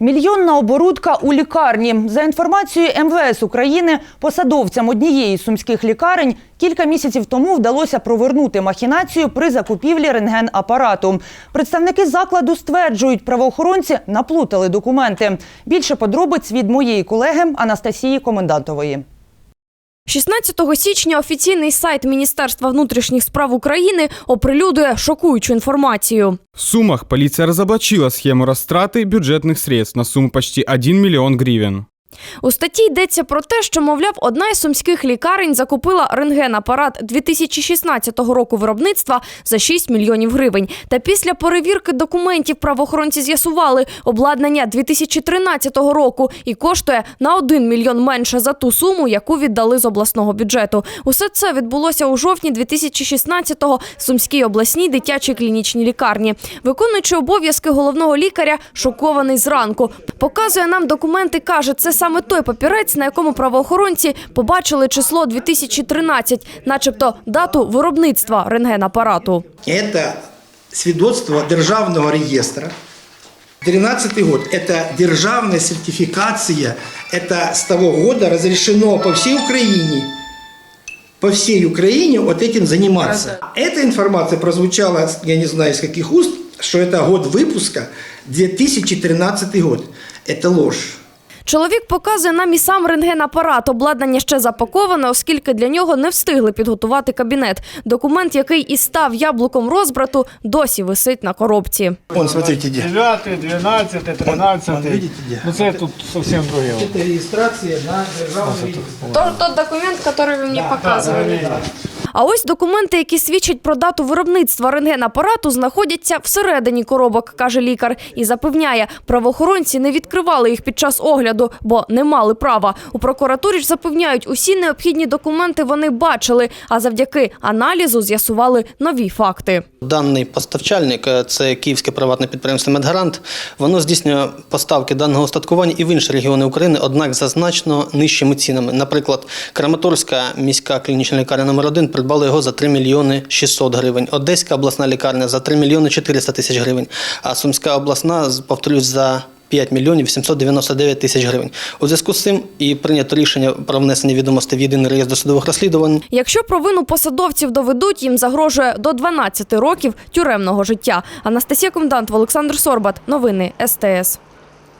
Мільйонна оборудка у лікарні. За інформацією МВС України, посадовцям однієї з сумських лікарень кілька місяців тому вдалося провернути махінацію при закупівлі рентген-апарату. Представники закладу стверджують, правоохоронці наплутали документи. Більше подробиць від моєї колеги Анастасії Комендантової. 16 січня офіційний сайт Міністерства внутрішніх справ України оприлюдує шокуючу інформацію. В Сумах полиция разоблачила схему растраты бюджетных средств на сумму почти 1 миллион гривен. У статті йдеться про те, що, мовляв, одна із сумських лікарень закупила рентген-апарат 2016 року виробництва за 6 мільйонів гривень. Та після перевірки документів правоохоронці з'ясували, обладнання 2013 року і коштує на 1 мільйон менше за ту суму, яку віддали з обласного бюджету. Усе це відбулося у жовтні 2016-го в Сумській обласній дитячій клінічній лікарні. Виконуючи обов'язки головного лікаря, шокований зранку. Показує нам документи, каже, це саме той папірець, на якому правоохоронці побачили число 2013, начебто дату виробництва рентгенапарату. Это свідоцтво Державного реєстра. 13 год – это державная сертификация. Это с того года разрешено по всей Украине по всей Украине вот этим заниматься. Эта информация прозвучала, я не знаю из каких уст, что это год выпуска 2013 год. Это ложь. Чоловік показує нам і сам рентгенапарат. Обладнання ще запаковане, оскільки для нього не встигли підготувати кабінет. Документ, який і став яблуком розбрату, досі висить на коробці. Вон, смотрите, где. 9, 12, 13. Вон, видите, где? Ну це тут зовсім друге. Это регистрация на державном реестре. Тот документ, який ви мені показували. А ось документи, які свідчать про дату виробництва рентгенапарату, знаходяться всередині коробок, каже лікар, і запевняє, правоохоронці не відкривали їх під час огляду, бо не мали права. У прокуратурі ж запевняють, усі необхідні документи вони бачили, а завдяки аналізу з'ясували нові факти. Даний поставчальник, е, це київське приватне підприємство Медгарант, воно здійснює поставки даного устаткування і в інші регіони України, однак за значно нижчими цінами. Наприклад, Краматорська міська клінічна лікарня номер 1 придбала його за 3 мільйони 600 гривень, Одеська обласна лікарня за 3 мільйони 400 тисяч гривень, а Сумська обласна, повторюсь, за 5 мільйонів 899 тисяч гривень. У зв'язку з цим і прийнято рішення про внесення відомостей в єдиний реєстр досудових розслідувань. Якщо провину посадовців доведуть, їм загрожує до 12 років тюремного життя. Анастасія Комдант, Олександр Сорбат. Новини СТС.